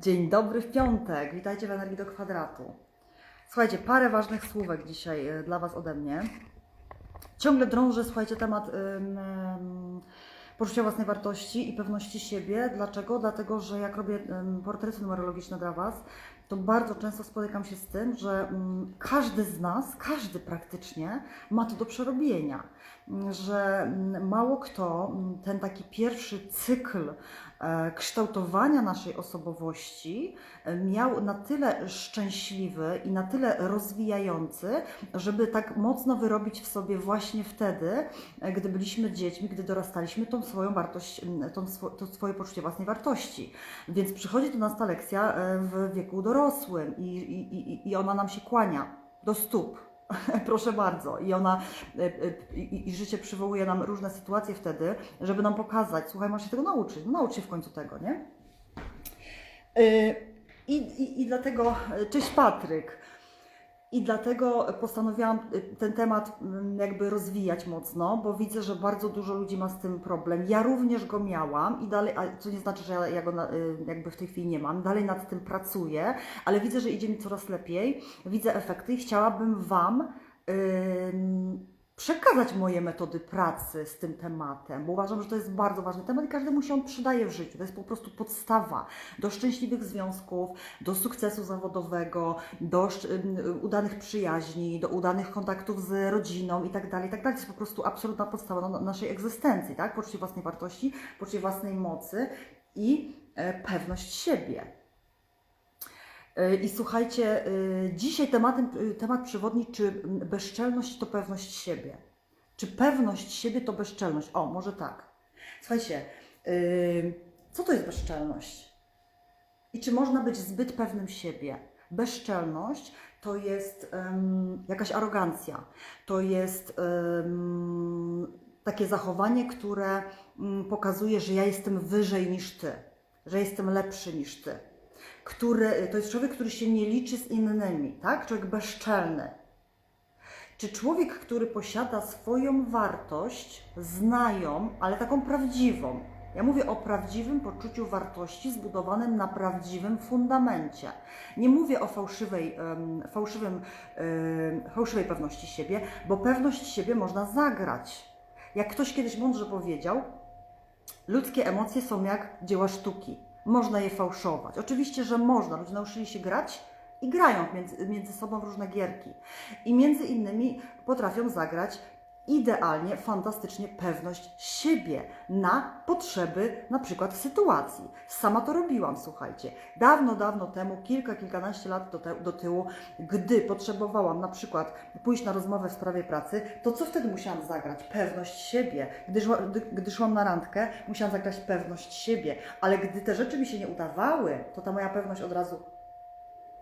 Dzień dobry w piątek. Witajcie w Energii do Kwadratu. Słuchajcie, parę ważnych słówek dzisiaj e, dla Was ode mnie. Ciągle drążę, słuchajcie, temat ym, ym, poczucia własnej wartości i pewności siebie. Dlaczego? Dlatego, że jak robię ym, portrety numerologiczne dla Was, to bardzo często spotykam się z tym, że każdy z nas, każdy praktycznie ma to do przerobienia. Że mało kto ten taki pierwszy cykl kształtowania naszej osobowości e, miał na tyle szczęśliwy i na tyle rozwijający, żeby tak mocno wyrobić w sobie właśnie wtedy, e, gdy byliśmy dziećmi, gdy dorastaliśmy, tą swoją wartość, tą swo, to swoje poczucie własnej wartości. Więc przychodzi do nas ta lekcja e, w wieku dorosłym i, i, i ona nam się kłania do stóp. Proszę bardzo. I ona, e, e, i, i życie przywołuje nam różne sytuacje wtedy, żeby nam pokazać, słuchaj, masz się tego nauczyć, no, naucz się w końcu tego, nie? E, I, i, I dlatego, cześć Patryk. I dlatego postanowiłam y, ten temat mm, jakby rozwijać mocno, bo widzę, że bardzo dużo ludzi ma z tym problem. Ja również go miałam i dalej, co nie znaczy, że ja, go y, jakby w tej chwili nie mam, dalej nad tym pracuję, ale widzę, że idzie mi coraz lepiej, widzę efekty i chciałabym Wam ym, przekazać moje metody pracy z tym tematem, bo uważam, że to jest bardzo ważny temat i każdemu się on przydaje w życiu. To jest po prostu podstawa do szczęśliwych związków, do sukcesu zawodowego, do udanych przyjaźni, do udanych kontaktów z rodziną i tak dalej, i tak. To jest po prostu absolutna podstawa na- naszej egzystencji, tak? Poczucie własnej wartości, poczucie własnej mocy i e, pewność siebie. E, I słuchajcie, e, dzisiaj tematem, e, temat przewodni, czy bezczelność to pewność siebie. Czy pewność siebie to bezczelność? O, może tak. Słuchajcie, co to jest bezczelność? I czy można być zbyt pewnym siebie? Bezczelność to jest em, jakaś arogancja, to jest em, takie zachowanie, które mm, pokazuje, że ja jestem wyżej niż ty, że jestem lepszy niż ty. Który, to jest człowiek, który się nie liczy z innymi, tak? Człowiek bezczelny. Czy człowiek, który posiada swoją wartość, znają, ale taką prawdziwą? Ja mówię o prawdziwym poczuciu wartości zbudowanym na prawdziwym fundamencie. Nie mówię o fałszywej, fałszywym, fałszywej pewności siebie, bo pewność siebie można zagrać. Jak ktoś kiedyś mądrze powiedział, ludzkie emocje są jak dzieła sztuki. Można je fałszować. Oczywiście, że można. Ludzie nauczyli się grać i grają między, między sobą w różne gierki. I między innymi potrafią zagrać idealnie, fantastycznie pewność siebie na potrzeby na przykład sytuacji. Sama to robiłam, słuchajcie. Dawno, dawno temu, kilka, kilkanaście lat do, te, do tyłu, gdy potrzebowałam na przykład pójść na rozmowę w sprawie pracy, to co wtedy musiałam zagrać? Pewność siebie. Gdy, gdy, gdy szłam na randkę, musiałam zagrać pewność siebie. Ale gdy te rzeczy mi się nie udawały, to ta moja pewność od razu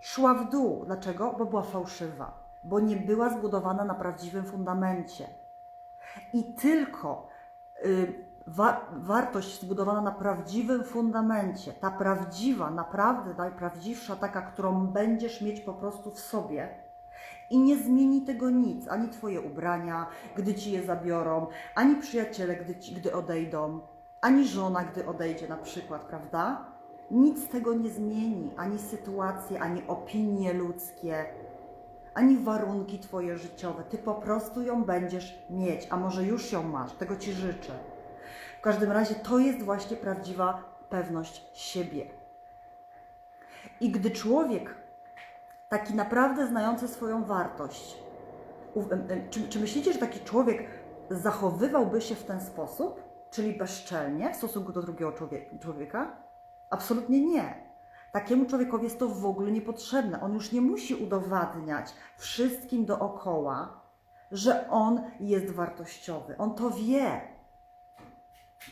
szła w dół. Dlaczego? Bo była fałszywa. Bo nie była zbudowana na prawdziwym fundamencie. I tylko y, wa- wartość zbudowana na prawdziwym fundamencie, ta prawdziwa, naprawdę najprawdziwsza, taka, którą będziesz mieć po prostu w sobie, i nie zmieni tego nic, ani Twoje ubrania, gdy Ci je zabiorą, ani przyjaciele, gdy, ci, gdy odejdą, ani żona, gdy odejdzie na przykład, prawda? Nic tego nie zmieni, ani sytuacje, ani opinie ludzkie, ani warunki Twoje życiowe. Ty po prostu ją będziesz mieć, a może już ją masz, tego Ci życzę. W każdym razie to jest właśnie prawdziwa pewność siebie. I gdy człowiek, taki naprawdę znający swoją wartość, czy, czy myślicie, że taki człowiek zachowywałby się w ten sposób, czyli bezczelnie w stosunku do drugiego człowie- człowieka? Absolutnie nie. Takiemu człowiekowi jest to w ogóle niepotrzebne. On już nie musi udowadniać wszystkim dookoła, że on jest wartościowy. On to wie.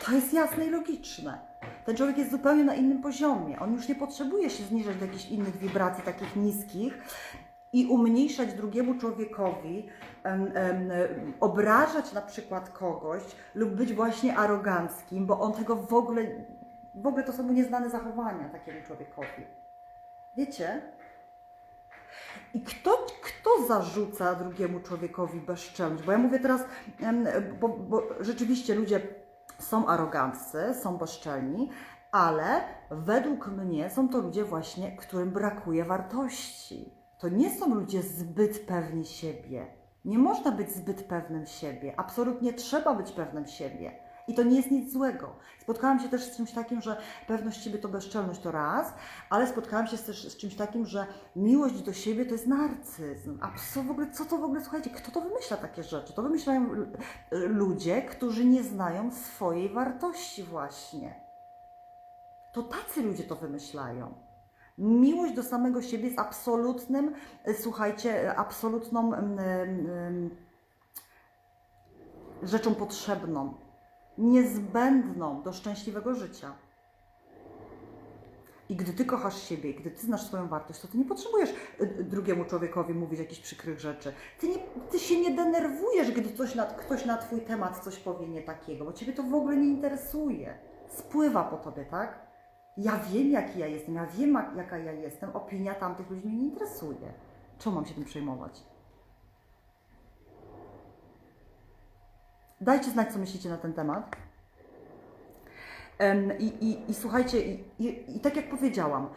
To jest jasne i logiczne. Ten człowiek jest zupełnie na innym poziomie. On już nie potrzebuje się zniżać do jakichś innych wibracji, takich niskich i umniejszać drugiemu człowiekowi, em, em, obrażać na przykład kogoś lub być właśnie aroganckim, bo on tego w ogóle, w ogóle to są mu nieznane zachowania takiemu człowiekowi. Wiecie? I kto, kto zarzuca drugiemu człowiekowi bezczelność? Bo ja mówię teraz, bo, bo rzeczywiście ludzie są aroganccy, są bezczelni ale według mnie są to ludzie właśnie, którym brakuje wartości. To nie są ludzie zbyt pewni siebie. Nie można być zbyt pewnym siebie. Absolutnie trzeba być pewnym siebie. I to nie jest nic złego. Spotkałam się też z czymś takim, że pewność siebie to bezczelność to raz, ale spotkałam się też z czymś takim, że miłość do siebie to jest narcyzm. A co w ogóle, co to w ogóle, słuchajcie, kto to wymyśla takie rzeczy? To wymyślają l- ludzie, którzy nie znają swojej wartości właśnie. To tacy ludzie to wymyślają. Miłość do samego siebie jest absolutnym, e, słuchajcie, e, absolutną em, em, rzeczą potrzebną, niezbędną do szczęśliwego życia. I gdy ty kochasz siebie, gdy ty znasz swoją wartość, to ty nie potrzebujesz y, y, drugiemu człowiekowi mówić jakichś przykrych rzeczy. Ty, nie, ty się nie denerwujesz, gdy coś na, ktoś na twój temat coś powie nie takiego, bo ciebie to w ogóle nie interesuje. Spływa po tobie, tak? Ja wiem, jaki ja jestem, ja wiem, jak- jaka ja jestem. Opinia tamtych ludzi mnie nie interesuje. Czemu mam się tym przejmować? Dajcie znać, co myślicie na ten temat. Em, I, i, i słuchajcie, i, i, tak jak powiedziałam,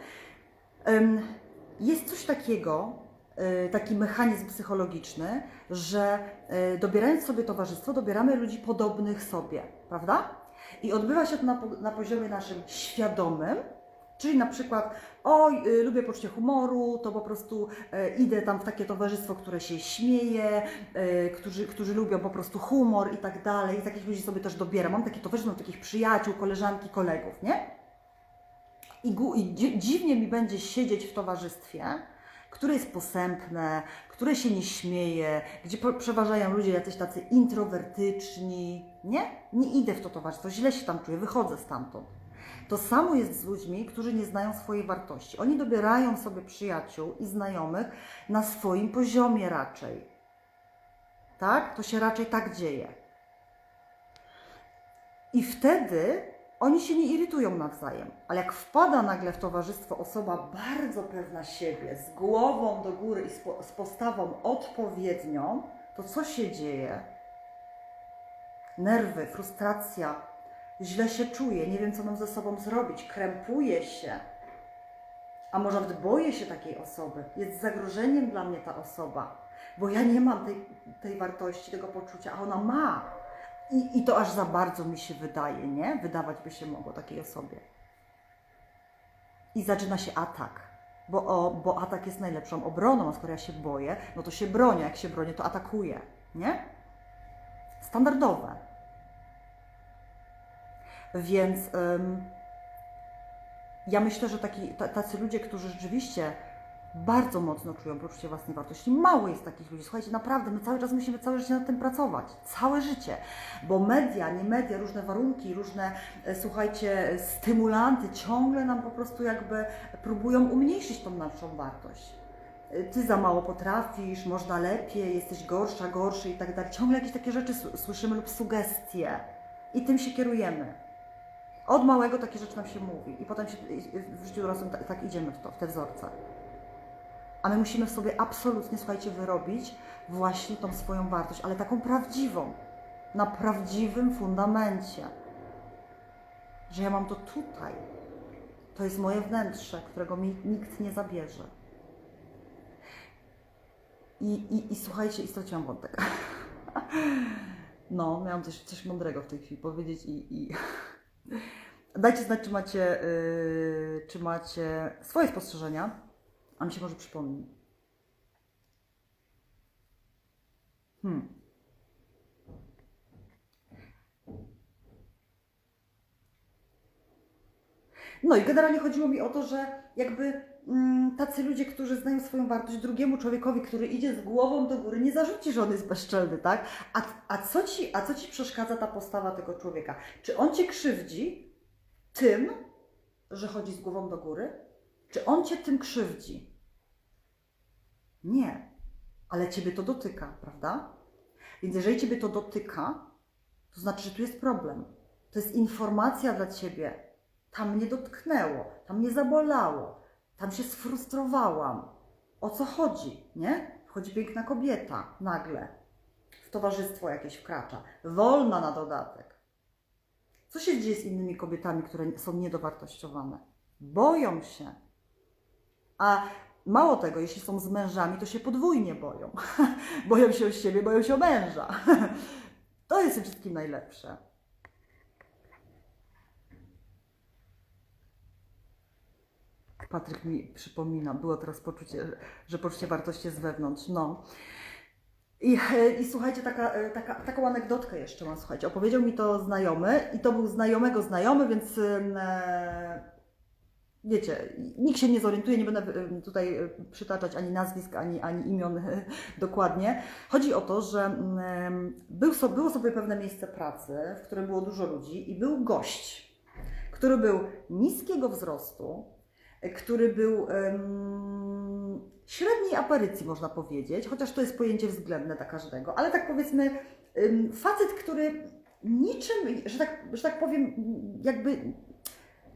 jest coś takiego, e, taki mechanizm psychologiczny, że e, dobierając sobie towarzystwo, dobieramy ludzi podobnych sobie, prawda? I odbywa się to na, na poziomie naszym świadomym, czyli na przykład, oj, y, lubię poczucie humoru, to po prostu e, idę tam w takie towarzystwo, które się śmieje, e, którzy, którzy lubią po prostu humor i tak dalej. I takich ludzi sobie też dobieram. Mam takie towarzystwo, mam takich przyjaciół, koleżanki, kolegów, nie? I, i dzi- dziwnie mi będzie siedzieć w towarzystwie, które jest posępne, które się nie śmieje, gdzie przeważają ludzie jacyś tacy introwertyczni. Nie? Nie idę w to towarzystwo, źle się tam czuję, wychodzę stamtąd. To samo jest z ludźmi, którzy nie znają swojej wartości. Oni dobierają sobie przyjaciół i znajomych na swoim poziomie raczej. Tak? To się raczej tak dzieje. I wtedy oni się nie irytują nawzajem. Ale jak wpada nagle w towarzystwo osoba bardzo pewna siebie, z głową do góry i z, po, z postawą odpowiednią, to co się dzieje? Nerwy, frustracja, źle się czuję, nie wiem co mam ze sobą zrobić, krępuję się. A może nawet boję się takiej osoby, jest zagrożeniem dla mnie ta osoba, bo ja nie mam tej, tej wartości, tego poczucia, a ona ma. I, I to aż za bardzo mi się wydaje, nie? Wydawać by się mogło takiej osobie. I zaczyna się atak, bo, o, bo atak jest najlepszą obroną, a skoro ja się boję, no to się bronię, jak się bronię, to atakuję, nie? Standardowe. Więc ym, ja myślę, że taki, ta- tacy ludzie, którzy rzeczywiście bardzo mocno czują poczucie własnej wartości, mało jest takich ludzi. Słuchajcie, naprawdę, my cały czas musimy całe życie nad tym pracować. Całe życie. Bo media, nie media, różne warunki, różne, e, słuchajcie, stymulanty ciągle nam po prostu jakby próbują umniejszyć tą naszą wartość. E, Ty za mało potrafisz, można lepiej, jesteś gorsza, gorszy i tak dalej. Ciągle jakieś takie rzeczy słyszymy lub sugestie. I tym się kierujemy. Od małego takie rzeczy nam się mówi i potem się, w życiu dorosłym tak, tak idziemy w to, w te wzorce. A my musimy sobie absolutnie, słuchajcie, wyrobić właśnie tą swoją wartość, ale taką prawdziwą, na prawdziwym fundamencie. Że ja mam to tutaj. To jest moje wnętrze, którego mi nikt nie zabierze. I, i, i słuchajcie, i straciłam wątek. No, miałam coś, coś mądrego w tej chwili powiedzieć i, i... Dajcie znać, czy macie, yy, czy macie swoje spostrzeżenia, a mi się może przypomni. Hmm. No i generalnie chodziło mi o to, że jakby tacy ludzie, którzy znają swoją wartość drugiemu człowiekowi, który idzie z głową do góry, nie zarzuci, że on jest bezczelny, tak? A, a, co ci, a co ci przeszkadza ta postawa tego człowieka? Czy on cię krzywdzi tym, że chodzi z głową do góry? Czy on cię tym krzywdzi? Nie, ale ciebie to dotyka, prawda? Więc jeżeli ciebie to dotyka, to znaczy, że tu jest problem. To jest informacja dla ciebie. Tam mnie dotknęło, tam mnie zabolało, tam się sfrustrowałam. O co chodzi, nie? Wchodzi piękna kobieta nagle. W towarzystwo jakieś wkracza. Wolna na dodatek. Co się dzieje z innymi kobietami, które są niedowartościowane? Boją się. A mało tego, jeśli są z mężami, to się podwójnie boją. boją się o siebie, boją się o męża. to jest wszystkim najlepsze. Patryk mi przypomina, było teraz poczucie, że poczucie wartości jest wewnątrz. No. I, I słuchajcie, taka, taka, taką anegdotkę jeszcze mam, słuchajcie. Opowiedział mi to znajomy i to był znajomego znajomy, więc e, wiecie, nikt się nie zorientuje, nie będę e, tutaj e, przytaczać ani nazwisk, ani, ani imion e, dokładnie. Chodzi o to, że był było sobie pewne miejsce pracy, w którym było dużo ludzi i był gość, który był niskiego wzrostu, który był średniej aparycji, można powiedzieć, chociaż to jest pojęcie względne dla każdego, ale tak powiedzmy, facet, który niczym, że tak, że tak powiem, jakby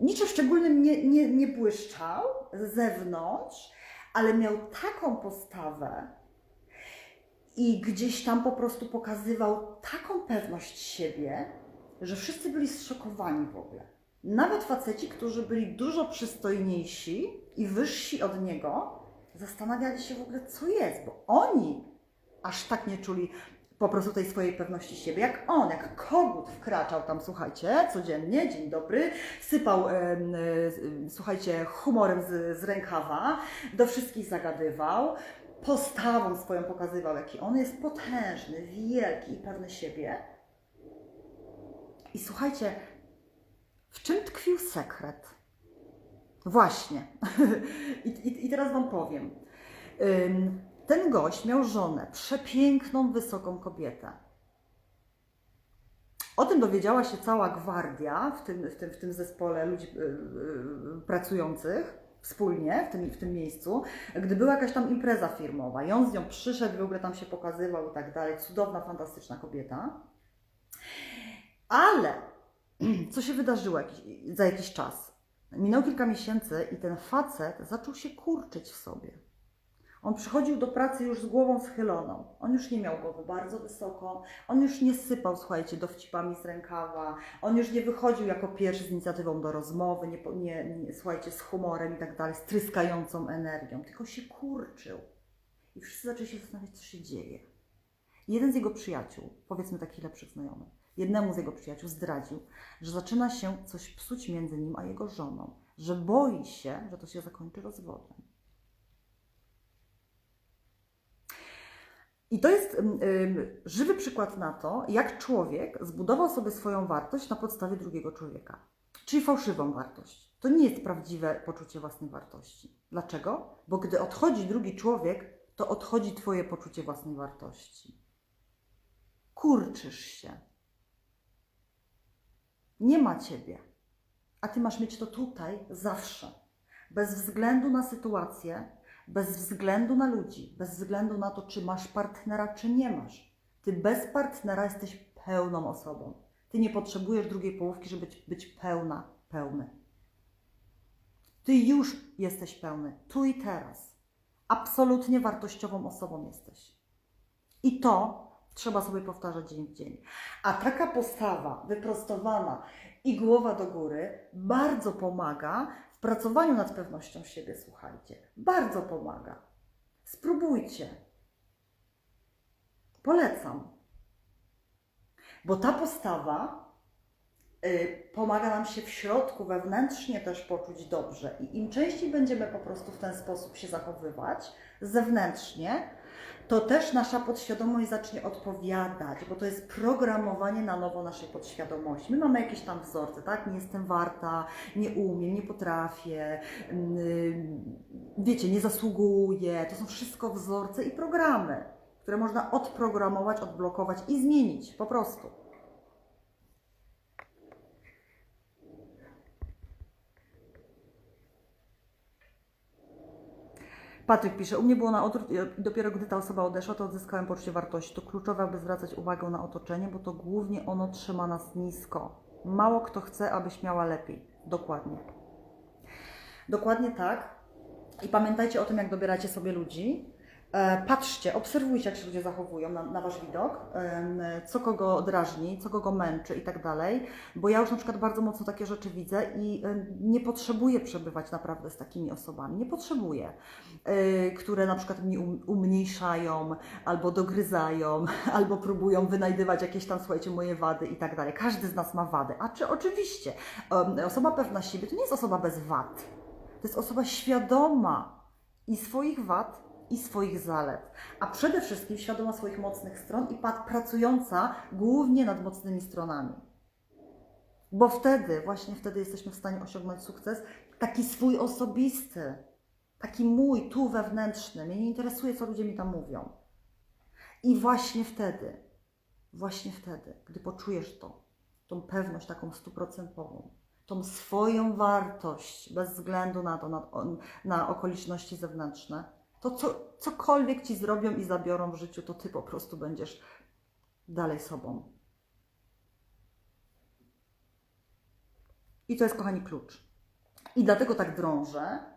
niczym szczególnym nie, nie, nie błyszczał z zewnątrz, ale miał taką postawę i gdzieś tam po prostu pokazywał taką pewność siebie, że wszyscy byli zszokowani w ogóle. Nawet faceci, którzy byli dużo przystojniejsi i wyżsi od niego, zastanawiali się w ogóle, co jest, bo oni aż tak nie czuli po prostu tej swojej pewności siebie, jak on, jak kogut wkraczał tam, słuchajcie, codziennie, dzień dobry, sypał, e, e, słuchajcie, humorem z, z rękawa, do wszystkich zagadywał, postawą swoją pokazywał, jaki on jest potężny, wielki i pewny siebie. I słuchajcie, w czym tkwił sekret? Właśnie. I, i, I teraz Wam powiem. Ten gość miał żonę, przepiękną, wysoką kobietę. O tym dowiedziała się cała gwardia w tym, w tym, w tym zespole ludzi yy, yy, pracujących wspólnie w tym, w tym miejscu, gdy była jakaś tam impreza firmowa i on z nią przyszedł, w ogóle tam się pokazywał i tak dalej. Cudowna, fantastyczna kobieta. Ale co się wydarzyło za jakiś czas? Minął kilka miesięcy i ten facet zaczął się kurczyć w sobie. On przychodził do pracy już z głową schyloną. On już nie miał głowy bardzo wysoko. On już nie sypał, słuchajcie, dowcipami z rękawa. On już nie wychodził jako pierwszy z inicjatywą do rozmowy, nie, nie, nie słuchajcie, z humorem i tak dalej, z tryskającą energią, tylko się kurczył. I wszyscy zaczęli się zastanawiać, co się dzieje. Jeden z jego przyjaciół, powiedzmy takich lepszych znajomych, jednemu z jego przyjaciół zdradził, że zaczyna się coś psuć między nim a jego żoną, że boi się, że to się zakończy rozwodem. I to jest ym, żywy przykład na to, jak człowiek zbudował sobie swoją wartość na podstawie drugiego człowieka, czyli fałszywą wartość. To nie jest prawdziwe poczucie własnej wartości. Dlaczego? Bo gdy odchodzi drugi człowiek, to odchodzi Twoje poczucie własnej wartości. Kurczysz się, nie ma ciebie, a ty masz mieć to tutaj zawsze. Bez względu na sytuację, bez względu na ludzi, bez względu na to, czy masz partnera, czy nie masz. Ty bez partnera jesteś pełną osobą. Ty nie potrzebujesz drugiej połówki, żeby być pełna, pełny. Ty już jesteś pełny, tu i teraz. Absolutnie wartościową osobą jesteś. I to Trzeba sobie powtarzać dzień w dzień. A taka postawa wyprostowana i głowa do góry bardzo pomaga w pracowaniu nad pewnością siebie, słuchajcie. Bardzo pomaga. Spróbujcie. Polecam. Bo ta postawa y, pomaga nam się w środku, wewnętrznie też poczuć dobrze. I im częściej będziemy po prostu w ten sposób się zachowywać, zewnętrznie, to też nasza podświadomość zacznie odpowiadać, bo to jest programowanie na nowo naszej podświadomości. My mamy jakieś tam wzorce, tak? Nie jestem warta, nie umiem, nie potrafię, yy, wiecie, nie zasługuję. To są wszystko wzorce i programy, które można odprogramować, odblokować i zmienić po prostu. Patryk pisze, u mnie było na odwrót i dopiero gdy ta osoba odeszła, to odzyskałem poczucie wartości. To kluczowe, aby zwracać uwagę na otoczenie, bo to głównie ono trzyma nas nisko. Mało kto chce, abyś miała lepiej. Dokładnie. Dokładnie tak. I pamiętajcie o tym, jak dobieracie sobie ludzi, Patrzcie, obserwujcie, jak się ludzie zachowują na, na Wasz widok, co kogo drażni, co kogo męczy i tak dalej, bo ja już na przykład bardzo mocno takie rzeczy widzę i nie potrzebuję przebywać naprawdę z takimi osobami, nie potrzebuję, y, które na przykład mnie um- umniejszają, albo dogryzają, albo próbują wynajdywać jakieś tam, słuchajcie, moje wady i tak dalej. Każdy z nas ma wady, a czy oczywiście osoba pewna siebie to nie jest osoba bez wad, to jest osoba świadoma i swoich wad, i swoich zalet, a przede wszystkim świadoma swoich mocnych stron i pracująca głównie nad mocnymi stronami. Bo wtedy, właśnie wtedy jesteśmy w stanie osiągnąć sukces taki swój osobisty, taki mój, tu wewnętrzny. Mnie nie interesuje, co ludzie mi tam mówią. I właśnie wtedy, właśnie wtedy, gdy poczujesz to, tą pewność taką stuprocentową, tą swoją wartość, bez względu na to, na, na okoliczności zewnętrzne, to co, cokolwiek ci zrobią i zabiorą w życiu, to ty po prostu będziesz dalej sobą. I to jest, kochani, klucz. I dlatego tak drążę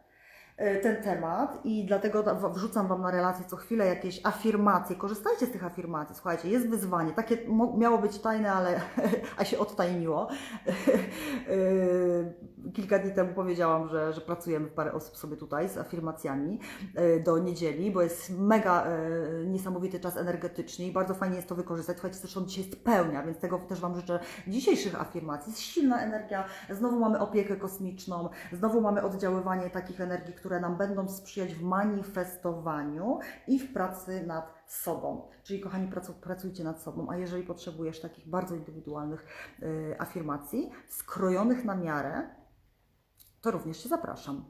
ten temat i dlatego wrzucam Wam na relacje co chwilę jakieś afirmacje. Korzystajcie z tych afirmacji. Słuchajcie, jest wyzwanie. Takie miało być tajne, ale a się odtajniło. E, Kilka dni temu powiedziałam, że, że pracujemy parę osób sobie tutaj z afirmacjami e, do niedzieli, bo jest mega e, niesamowity czas energetycznie i bardzo fajnie jest to wykorzystać. Słuchajcie, zresztą dzisiaj jest pełnia, więc tego też Wam życzę dzisiejszych afirmacji. Jest silna energia, znowu mamy opiekę kosmiczną, znowu mamy oddziaływanie takich energii, które nam będą sprzyjać w manifestowaniu i w pracy nad sobą. Czyli kochani, pracu, pracujcie nad sobą, a jeżeli potrzebujesz takich bardzo indywidualnych y, afirmacji, skrojonych na miarę, to również Cię zapraszam.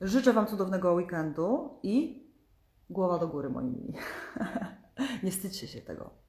Życzę Wam cudownego weekendu i głowa do góry, moi mili. Nie wstydźcie się tego.